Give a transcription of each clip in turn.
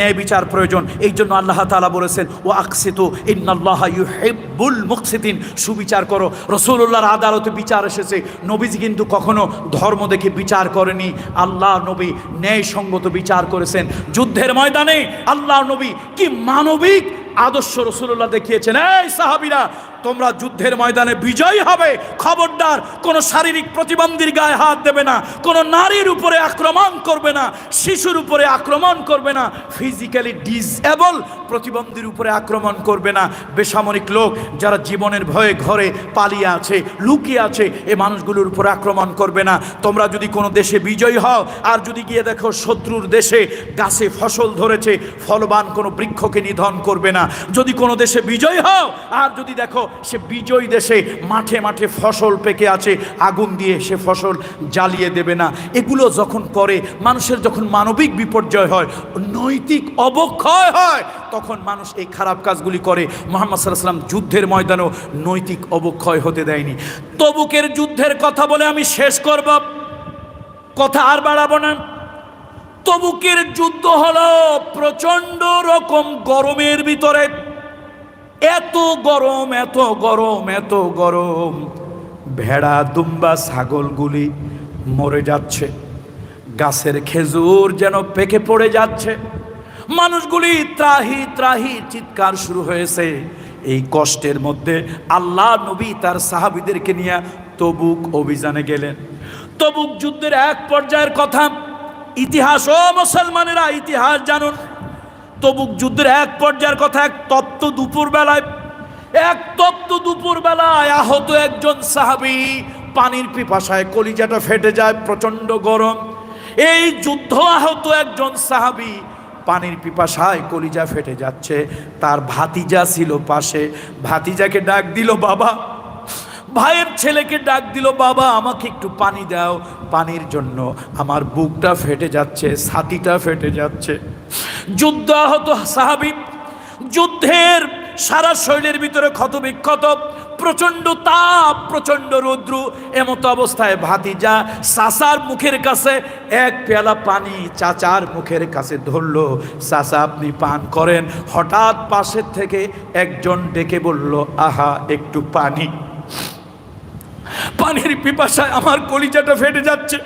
ন্যায় বিচার প্রয়োজন। এই জন্য আল্লাহ তালা বলেছেন ও আকসিত ইন্নাল্লাহ ইউহিব্বুল মুকসিদিন সুবিচার করো। রসুল্লাহর আদালতে বিচার এসেছে। নবীজি কিন্তু কখনো ধর্ম দেখে বিচার করেনি। আল্লাহ নবী ন্যায় সঙ্গত বিচার করেছেন। যুদ্ধের ময়দানে আল্লাহ নবী কি মানবিক আদর্শ রসুল্লাহ দেখিয়েছেন। এই সাহাবিরা তোমরা যুদ্ধের ময়দানে বিজয়ী হবে। খবরদার, কোনো শারীরিক প্রতিবন্ধীর গায়ে হাত দেবে না, কোনো নারীর উপরে আক্রমণ করবে না, শিশুর উপরে আক্রমণ করবে না ফিজিক্যালি ডিসএবল প্রতিবন্ধীর উপরে আক্রমণ করবে না। বেসামরিক লোক যারা জীবনের ভয়ে ঘরে পালিয়ে আছে, লুকিয়ে আছে, এ মানুষগুলোর উপরে আক্রমণ করবে না। তোমরা যদি কোনো দেশে বিজয়ী হও, আর যদি গিয়ে দেখো শত্রুর দেশে গাছে ফসল ধরেছে, ফলবান কোনো বৃক্ষকে নিধন করবে না। যদি কোনো দেশে বিজয় হও, আর যদি দেখো সে বিজয়ী দেশে মাঠে মাঠে ফসল পেকে আছে, আগুন দিয়ে সে ফসল জ্বালিয়ে দেবে না। এগুলো যখন করে, মানুষের যখন মানবিক বিপর্যয় হয়, নৈতিক অবক্ষয় হয়, তখন মানুষ এই খারাপ কাজগুলি করে। মোহাম্মদ সাল্লাহ সাল্লাম যুদ্ধের ময়দানেও নৈতিক অবক্ষয় হতে দেয়নি। তবুকের যুদ্ধের কথা বলে আমি শেষ করব। কথা আর বাড়াবো না। তবুকের যুদ্ধ হলো প্রচণ্ড রকম গরমের ভিতরে। এত গরম এত গরম এত গরম। ভেড়া, দুম্বা, ছাগলগুলি মরে যাচ্ছে। গাছের খেজুর যেন পেকে পড়ে যাচ্ছে। মানুষগুলি ত্রাহি ত্রাহি চিৎকার শুরু হয়েছে। এই কষ্টের মধ্যে আল্লাহ নবী তার সাহাবিদেরকে নিয়ে তবুক অভিযানে গেলেন। তবুক যুদ্ধের এক পর্যায়ের কথা, ইতিহাস, ও মুসলমানেরা ইতিহাস জানুন। তবুক যুদ্ধের এক পর্যায়ের কথা, এক তপ্ত দুপুর বেলায় এক তপ্ত দুপুর বেলায় আহত একজন সাহাবি পানির পিপাসায় কলিজাটা ফেটে যায় প্রচণ্ড গরম। এই যুদ্ধ আহত একজন সাহাবি পানির পিপাসায় কলিজা ফেটে যাচ্ছে, তার ভাতিজা ছিল পাশে। ভাতিজাকে ডাক দিল, বাবা ভাইয়ের ছেলেকে ডাক দিল, বাবা, আমাকে একটু পানি দাও, পানির জন্য। আমার বুকটা ফেটে যাচ্ছে, ছাতিটা ফেটে যাচ্ছে। যুদ্ধ আহত সাহাবি, যুদ্ধের সারা শরীরের ভিতরে ক্ষত বিক্ষত প্রচণ্ড তাপ, প্রচণ্ড রৌদ্র, এমতো অবস্থায় ভাতিজা সাসার মুখের কাছে এক পেয়ালা পানি চাচার মুখের কাছে ধরলো। চাচা আপনি পান করেন। হঠাৎ পাশের থেকে একজন ডেকে বলল, আহা, একটু পানি। পানির পিপাসায় আমার কলিজাটা ফেটে যাচ্ছে।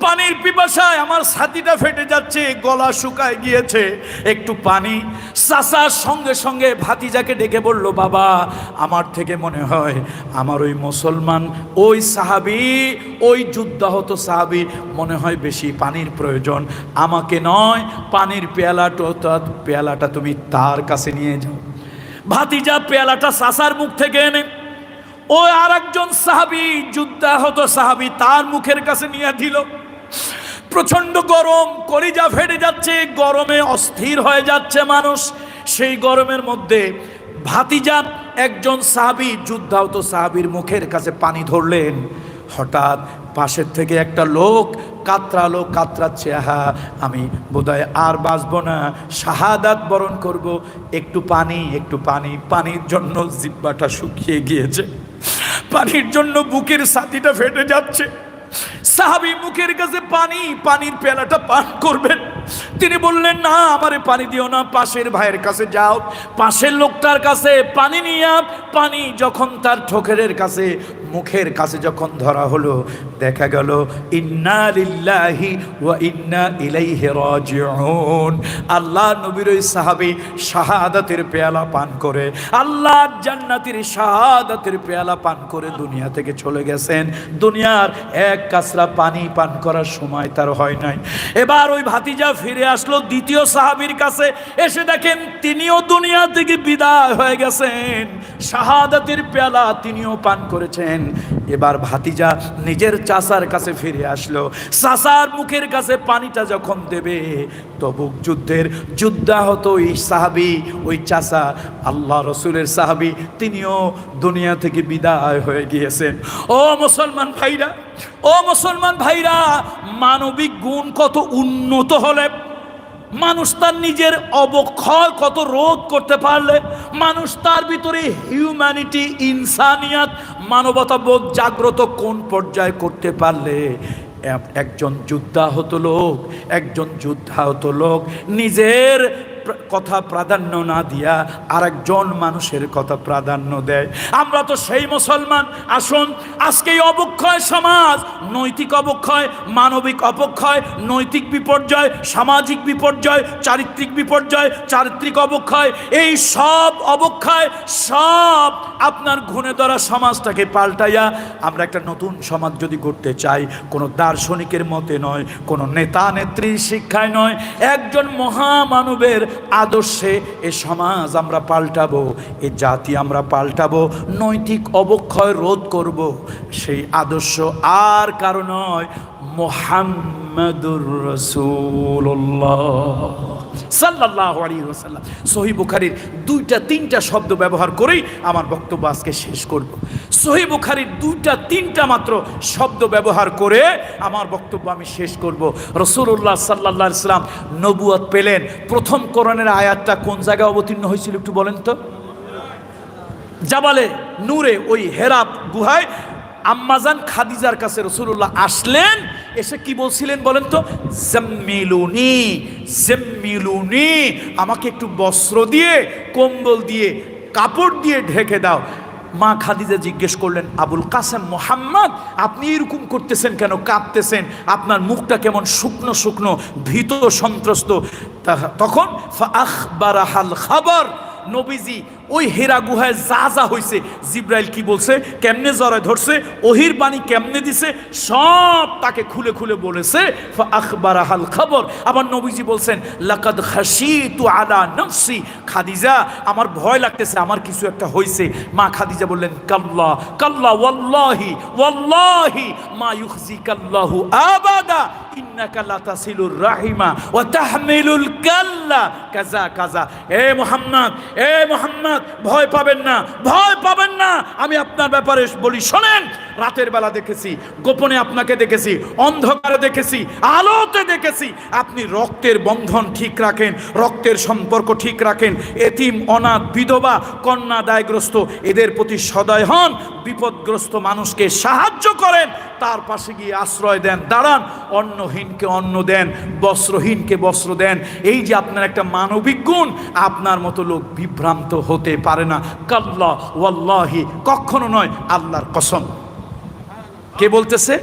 পানির পিপাসায় আমার ছাতিটা ফেটে যাচ্ছে, গলা শুকায় গিয়েছে। একটু পানি। চাচার সঙ্গে সঙ্গে ভাতিজাকে ডেকে বলল, বাবা, আমার থেকে মনে হয় আমার ওই মুসলমান, ওই সাহাবি, ওই যুদ্ধাহত সাহাবি মনে হয় বেশি পানির প্রয়োজন। আমাকে নয়, পানির পেয়ালাটা পেয়ালাটা তুমি তার কাছে নিয়ে যাও। ভাতিজা পেয়ালাটা চাচার মুখ থেকে এনে ওই আর একজন সাহাবি, যুদ্ধাহত সাহাবি, তার মুখের কাছে নিয়ে দিল। প্রচণ্ড গরম, কলিজা ফেটে যাচ্ছে, গরমে অস্থির হয়ে যাচ্ছে মানুষ। সেই গরমের মধ্যে ভাতিজা একজন সাহাবি, যুদ্ধাহত সাহাবির মুখের কাছে পানি ধরলেন। হঠাৎ পাশের থেকে একটা লোক কাতরালো কাতরাচ্ছে, আহা, আমি বোধহয় আর বাঁচবো না, শাহাদাত বরণ করব। একটু পানি একটু পানি, পানির জন্য জিব্বাটা শুকিয়ে গিয়েছে। পানির জন্য বুকের সাথীটা ফেটে যাচ্ছে সাহাবি মুখের কাছে পানি, পানির পেলাটা পান করবেন তিনি বললেন, না, আমারে পানি দিও না, পাশের ভাইয়ের কাছে যাও পাশের লোকটার কাছে পানি নিয়ে। পানি যখন তার ঠোকেরের কাছে মুখের কাছে যখন ধরা হলো, দেখা গেল, ইন্না লিল্লাহি ওয়া ইন্না ইলাইহি রাজিউন। আল্লাহ নবীর ওই সাহাবী শাহাদাতের পেয়ালা পান করে আল্লাহ জান্নাতের শাহাদাতের পেয়ালা পান করে দুনিয়া থেকে চলে গেছেন। দুনিয়ার এক কাসরা পানি পান করার সময় তার হয় নাই। এবার ওই ভাতিজা ফিরে আসলো দ্বিতীয় সাহাবীর কাছে, এসে দেখেন তিনিও দুনিয়া থেকে বিদায় হয়ে গেছেন। শাহাদাতের পেয়ালা তিনিও পান করেছেন। এবার ভাতিজা নিজের চাচার কাছে ফিরে আসলো। চাচার মুখের কাছে পানিটা যখন দেবে, তবুক যুদ্ধের যুদ্ধাহত ওই সাহাবি, ওই চাচা, আল্লাহ রসুলের সাহাবি, তিনিও দুনিয়া থেকে বিদায় হয়ে গিয়েছেন। ও মুসলমান ভাইরা, ও মুসলমান ভাইরা, মানবিক গুণ কত উন্নত হলে, মানুষ তার নিজের অবক্ষয় কত রোধ করতে পারলে, মানুষ তার ভিতরে হিউম্যানিটি ইনসানিয়াত মানবতাবোধ জাগ্রত কোন পর্যায়ে করতে পারলে? একজন যোদ্ধা হতো লোক, একজন যোদ্ধা হতো লোক নিজের কথা প্রাধান্য না দিয়া আরেকজন মানুষের কথা প্রাধান্য দেয়। আমরা তো সেই মুসলমান। আসুন, আজকে এই অবক্ষয় সমাজ, নৈতিক অবক্ষয়, মানবিক অবক্ষয়, নৈতিক বিপর্যয়, সামাজিক বিপর্যয়, চারিত্রিক বিপর্যয়, চারিত্রিক অবক্ষয়, এই সব অবক্ষয় সব আপনার ঘুণে ধরা সমাজটাকে পাল্টাইয়া আমরা একটা নতুন সমাজ যদি করতে চাই, কোনো দার্শনিকের মতে নয়, কোনো নেতা নেত্রীর শিক্ষায় নয়, একজন মহামানবের আদর্শে এ সমাজ আমরা পাল্টাবো, এ জাতি আমরা পাল্টাবো, নৈতিক অবক্ষয় রোধ করব। সেই আদর্শ আর কারও নয় মোহাম্মদুর রসুল্লাহ সাল্লাহ আলী ওসাল্লাম সহি বুখারির দুইটা, তিনটা শব্দ ব্যবহার করেই আমার বক্তব্য আজকে শেষ করব। সহি বুখারির দুইটা, তিনটা মাত্র শব্দ ব্যবহার করে আমার বক্তব্য আমি শেষ করব। রসুল্লাহ সাল্লাহ ইসলাম নবুয়ত পেলেন। প্রথম কোরআনের আয়াতটা কোন জায়গায় অবতীর্ণ হয়েছিল একটু বলেন তো? জাবালে নূরে, ওই হেরাব গুহায় আম্মাজান খাদিজার কাছে রসুল্লাহ আসলেন। এসে কি বলছিলেন বলেন তো? জাম্মিলুনি জাম্মিলুনি, আমাকে একটু বস্ত্র দিয়ে, কম্বল দিয়ে, কাপড় দিয়ে ঢেকে দাও। মা খাদিজা জিজ্ঞেস করলেন, আবুল কাসেম মোহাম্মদ, আপনি এরকম করতেছেন কেন? কাঁপতেছেন, আপনার মুখটা কেমন শুকনো শুকনো, ভীত, সন্ত্রস্ত? তখন আখবারাহাল খাবার। নবীজি ওই হেরা গুহায় যা যা হয়েছে জিব্রাইল কি বলছে, কেমনে জরায় ধরছে, ওহির বাণী কেমনে দিছে, সব তাকে খুলে খুলে বলেছে আখবার হাল খবর। আবার নবীজি বলছেন, লাকাদ খাসি তু আলা নফসি। খাদিজা, আমার ভয় লাগতেছে, আমার কিছু একটা হয়েছে মা খাদিজা বললেন, কাল্লা কাল্লা, ওয়াল্লাহি ওয়াল্লাহি, মা ইউখজি কাল্লাহু আবাদা, ইন্নাকা লাতাসিলুর রাহিমা, ওয়া তাহমিলুল কাল্লা। কাজা কাজা। এ মোহাম্মদ এ মোহাম্মদ। ভয় পাবেন না, ভয় পাবেন না। আমি আপনার ব্যাপারে বলি, শোনেন, রাতের বেলা দেখেছি, গোপনে আপনাকে দেখেছি, অন্ধকারে দেখেছি, আলোতে দেখেছি, আপনি রক্তের বন্ধন ঠিক রাখেন, রক্তের সম্পর্ক ঠিক রাখেন, এতিম, অনাথ, বিধবা, কন্যা, দায়গ্রস্ত, এদের প্রতি সদয় হন, বিপদগ্রস্ত মানুষকে সাহায্য করেন, তার পাশে গিয়ে আশ্রয় দেন, দাঁড়ান, অন্নহীনকে অন্ন দেন, বস্ত্রহীনকে বস্ত্র দেন, এই যে আপনার একটা মানবিক গুণ, আপনার মতো লোক বিভ্রান্ত হতে পারে না। কাল্লা ওয়াল্লাহি, কখনো নয়, আল্লাহর কসম। কে বলতেছে?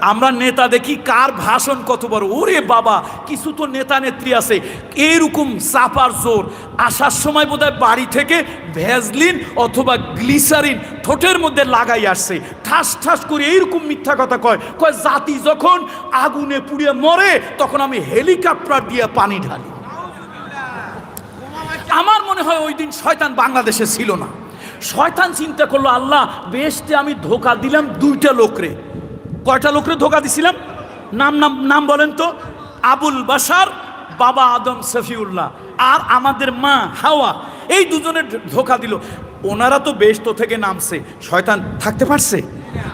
আমরা নেতা দেখি, কার ভাষণ কত বড়। ওরে বাবা, কিছু তো নেতা নেত্রী আছে। এরকম চাপার জোর। আসার সময় বোধহয় বাড়ি থেকে ভ্যাজলিন অথবা গ্লিসারিন ঠোঁটের মধ্যে লাগাই আসছে। ঠাস ঠাস করে এইরকম মিথ্যা কথা কয়। কয়, জাতি যখন আগুনে পুড়িয়ে মরে, তখন আমি হেলিকপ্টার দিয়ে পানি ঢালি। মনে হয় ওই দিন শয়তান বাংলাদেশে ছিল না। শয়তান চিন্তা করল, আল্লাহ বেশতে আমি ধোকা দিলাম দুইটা লোকরে। কয়টা লোকরে ধোকা দিছিলাম? নাম নাম নাম বলেন তো। আবুল বাসার বাবা আদম সফিউল্লাহ আর আমাদের মা হাওয়া, এই দুজনের ধোকা দিল। ওনারা তো বেশত থেকে নামছে। শয়তান থাকতে পারছে?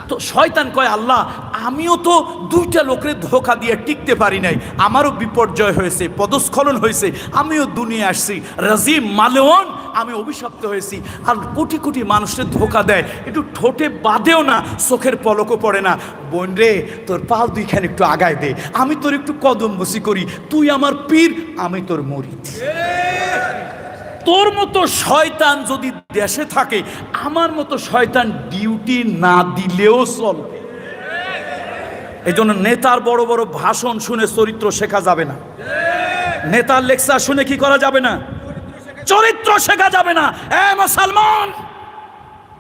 তো শয়তান কয়, আল্লাহ, আমিও তো দুইটা লোকের ধোকা দিয়ে টিকতে পারি নাই। আমারও বিপর্যয় হয়েছে, পদস্খলন হয়েছে, আমিও দুনিয়া আসছি। রাজিম, মালেওয়ান, আমি অভিশপ্ত হয়েছি। আর কোটি কোটি মানুষের ধোকা দেয়। একটু ঠোঁটে বাঁধেও না, চোখের পলকও পড়ে না। বোন রে, তোর পাও দুইখান একটু আগায় দে। আমি তোর একটু কদম বসি করি। তুই আমার পীর, আমি তোর মরিদ তোর মতো শয়তান যদি দেশে থাকে, আমার মতো শয়তান ডিউটি না দিলেও চলবে। এই জন্য নেতার বড় বড় ভাষণ শুনে চরিত্র শেখা যাবে না। নেতার লেকচার শুনে কি করা যাবে না? চরিত্র শেখা যাবে না। এ মুসলমান!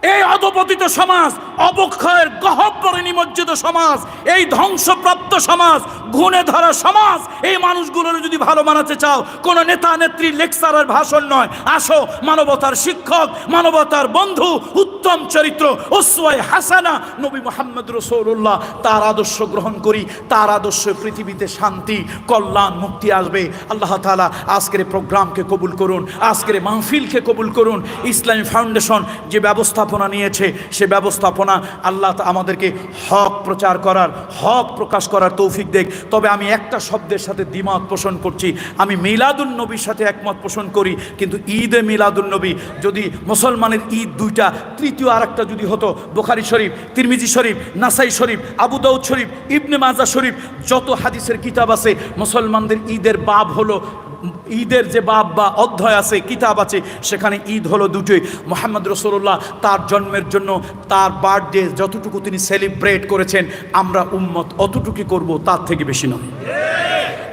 এই অধপতিত সমাজ, অবক্ষয়ের গহব্বরে নিমজ্জিত সমাজ, এই ধ্বংসপ্রাপ্ত সমাজ গুণে ধরা সমাজ, এই মানুষগুলোর যদি ভালো মানাতে চাও, কোনো নেতা, নেত্রী, লেকচারের ভাষণ নয়। আসো, মানবতার শিক্ষক, মানবতার বন্ধু, উত্তম চরিত্র ওসওয়াই হাসানা, নবী মোহাম্মদ রসৌল্লাহ তার আদর্শ গ্রহণ করি, তার আদর্শ পৃথিবীতে শান্তি, কল্যাণ, মুক্তি আসবে। আল্লাহ তালা আজকের প্রোগ্রামকে কবুল করুন, আজকের মাহফিলকে কবুল করুন। ইসলামী ফাউন্ডেশন যে ব্যবস্থাপনা নিয়েছে, সে ব্যবস্থাপনা আল্লাহ আমাদেরকে হক প্রচার করার, হক প্রকাশ করার তৌফিক দেখ তবে আমি একটা শব্দের সাথে দ্বিমত পোষণ করছি। আমি মিলাদুল নবীর সাথে একমত পোষণ করি, কিন্তু ঈদে মিলাদুল নবী যদি মুসলমানের ঈদ দুইটা, তৃতীয় আরেকটা যদি হতো, বোখারি শরীফ, তিরমিজি শরীফ, নাসাই শরীফ, আবু দাউদ শরীফ, ইবনে মাজা শরীফ, যত হাদিসের কিতাব আছে, মুসলমানদের ঈদের বাব হলো ঈদের যে বাপ বা অধ্যায় আছে, কিতাব আছে, সেখানে ঈদ হলো দুটোই। মোহাম্মদ রসুল্লাহ তার জন্মের জন্য তার বার্থডে যতটুকু তিনি সেলিব্রেট করেছেন, আমরা উম্মত অতটুকু করব, তার থেকে বেশি নয়।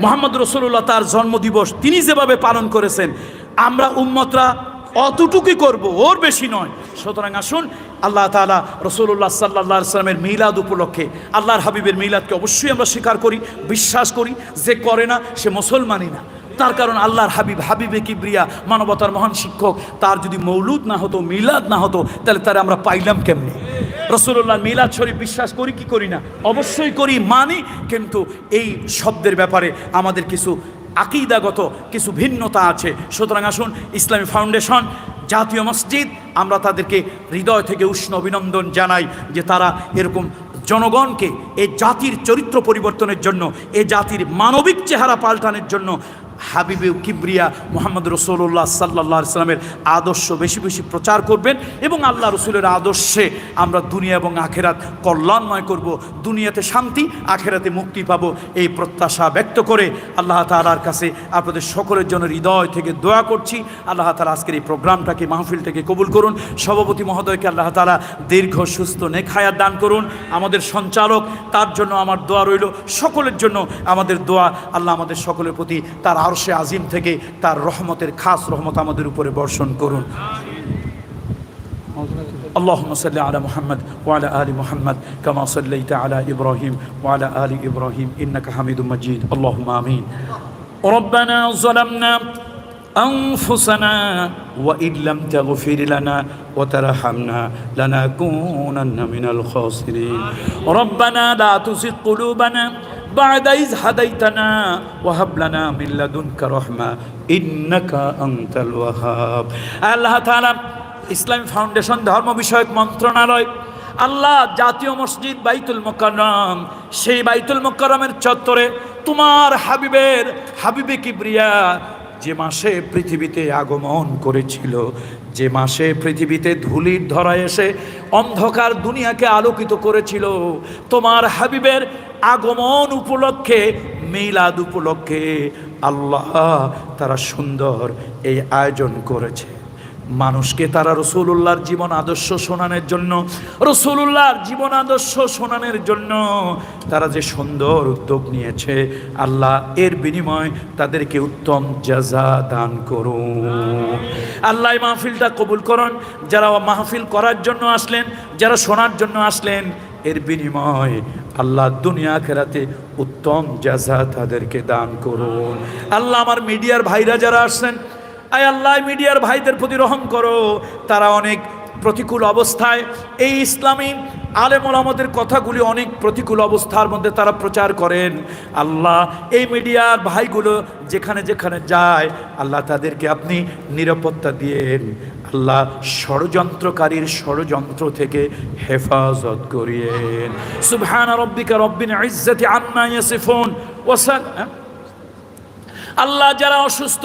মোহাম্মদ রসুল্লাহ তার জন্মদিবস তিনি যেভাবে পালন করেছেন, আমরা উম্মতরা অতটুকুই করব, ওর বেশি নয়। সুতরাং আসুন, আল্লাহ তালা রসুল্লাহ সাল্লাহ সাল্লামের মিলাদ উপলক্ষে, আল্লাহর হাবিবের মিলাদকে অবশ্যই আমরা স্বীকার করি, বিশ্বাস করি, যে করে না, সে মুসলমানই না। তার কারণ আল্লাহর হাবিব, হাবিবে কিবরিয়া, মানবতার মহান শিক্ষক। তার যদি মৌলুদ না হতো, মিলাদ না হতো, তাহলে তারা আমরা পাইলাম কেমনি? রসুল্লাহ মিলাদ শরীফ বিশ্বাস করি কি করি না? অবশ্যই করি, মানি, কিন্তু এই শব্দের ব্যাপারে আমাদের কিছু আকিদাগত কিছু ভিন্নতা আছে। সুতরাং আসুন, ইসলামী ফাউন্ডেশন, জাতীয় মসজিদ, আমরা তাদেরকে হৃদয় থেকে উষ্ণ অভিনন্দন জানাই যে তারা এরকম জনগণকে এই জাতির চরিত্র পরিবর্তনের জন্য, এ জাতির মানবিক চেহারা পাল্টানোর জন্য হাবিবে কিবরিয়া মোহাম্মদ রসুল্লাহ সাল্লাহ ইসলামের আদর্শ বেশি বেশি প্রচার করবেন এবং আল্লাহ রসুলের আদর্শে আমরা দুনিয়া এবং আখেরাত কল্যাণময় করব, দুনিয়াতে শান্তি, আখেরাতে মুক্তি পাবো এই প্রত্যাশা ব্যক্ত করে আল্লাহ তালার কাছে আপনাদের সকলের জন্য হৃদয় থেকে দোয়া করছি। আল্লাহ তালা আজকের এই প্রোগ্রামটাকে, মাহফিলটাকে কবুল করুন। সভাপতি মহোদয়কে আল্লাহ তালা দীর্ঘ সুস্থ নেখায়াত দান করুন। আমাদের সঞ্চালক, তার জন্য আমার দোয়া রইল। সকলের জন্য আমাদের দোয়া, আল্লাহ আমাদের সকলের প্রতি তার আরশে আজিম থেকে তার রহমতের খাস রহমত আমাদের উপরে বর্ষণ করুন اللهم صل على محمد وعلى آل محمد كما صليت على إبراهيم وعلى آل إبراهيم إنك حميد مجيد اللهم آمين ربنا ظلمنا أنفسنا وإن لم تغفر لنا وترحمنا لنكونن من الخاسرين ربنا لا تزغ قلوبنا বাদাইজ হাদাইতানা ওয়াহাবলানা মিল্লাদুনকা রহমা, ইন্নাকা আনতাল ওয়াহাব। আল্লাহ তাআলা ইসলামী ফাউন্ডেশন ধর্ম বিষয়ক মন্ত্রণালয়, আল্লাহ জাতীয় মসজিদ বাইতুল মোকারম সেই বাইতুল মোকারমের চত্বরে তোমার হাবিবের হাবিবে কিবরিয়া যে মাসে পৃথিবীতে আগমন করেছিল, যে মাসে পৃথিবীতে ধুলির ধরা এসে অন্ধকার দুনিয়াকে আলোকিত করেছিল, তোমার হাবিবের আগমন উপলক্ষে, মিলাদ উপলক্ষে আল্লাহ তারা সুন্দর এই আয়োজন করেছে। মানুষকে তারা রসুল্লাহর জীবন আদর্শ শোনানোর জন্য রসুল্লাহর জীবন আদর্শ শোনানোর জন্য তারা যে সুন্দর উদ্যোগ নিয়েছে, আল্লাহ এর বিনিময় তাদেরকে উত্তম জাজা দান করুন। আল্লাহ মাহফিলটা কবুল করুন। যারা মাহফিল করার জন্য আসলেন, যারা শোনার জন্য আসলেন, এর বিনিময় আল্লাহ দুনিয়া খেরাতে উত্তম জাজা তাদেরকে দান করুন। আল্লাহ আমার মিডিয়ার ভাইরা যারা আসছেন, আয় আল্লাহ, মিডিয়ার ভাইদের প্রতি রহম করো। তারা অনেক প্রতিকূল অবস্থায় এই ইসলামী আলেমল আমাদের কথাগুলি অনেক প্রতিকূল অবস্থার মধ্যে তারা প্রচার করেন। আল্লাহ, এই মিডিয়ার ভাইগুলো যেখানে যেখানে যায়, আল্লাহ তাদেরকে আপনি নিরাপত্তা দিয়েন। আল্লাহ ষড়যন্ত্রকারীর ষড়যন্ত্র থেকে হেফাজত করিয়েন। সুবহান রব্বিকা রব্বিন ইজ্জতি আম্মা ইয়াসিফুন। ওয়াসাল আল্লাহ যারা অসুস্থ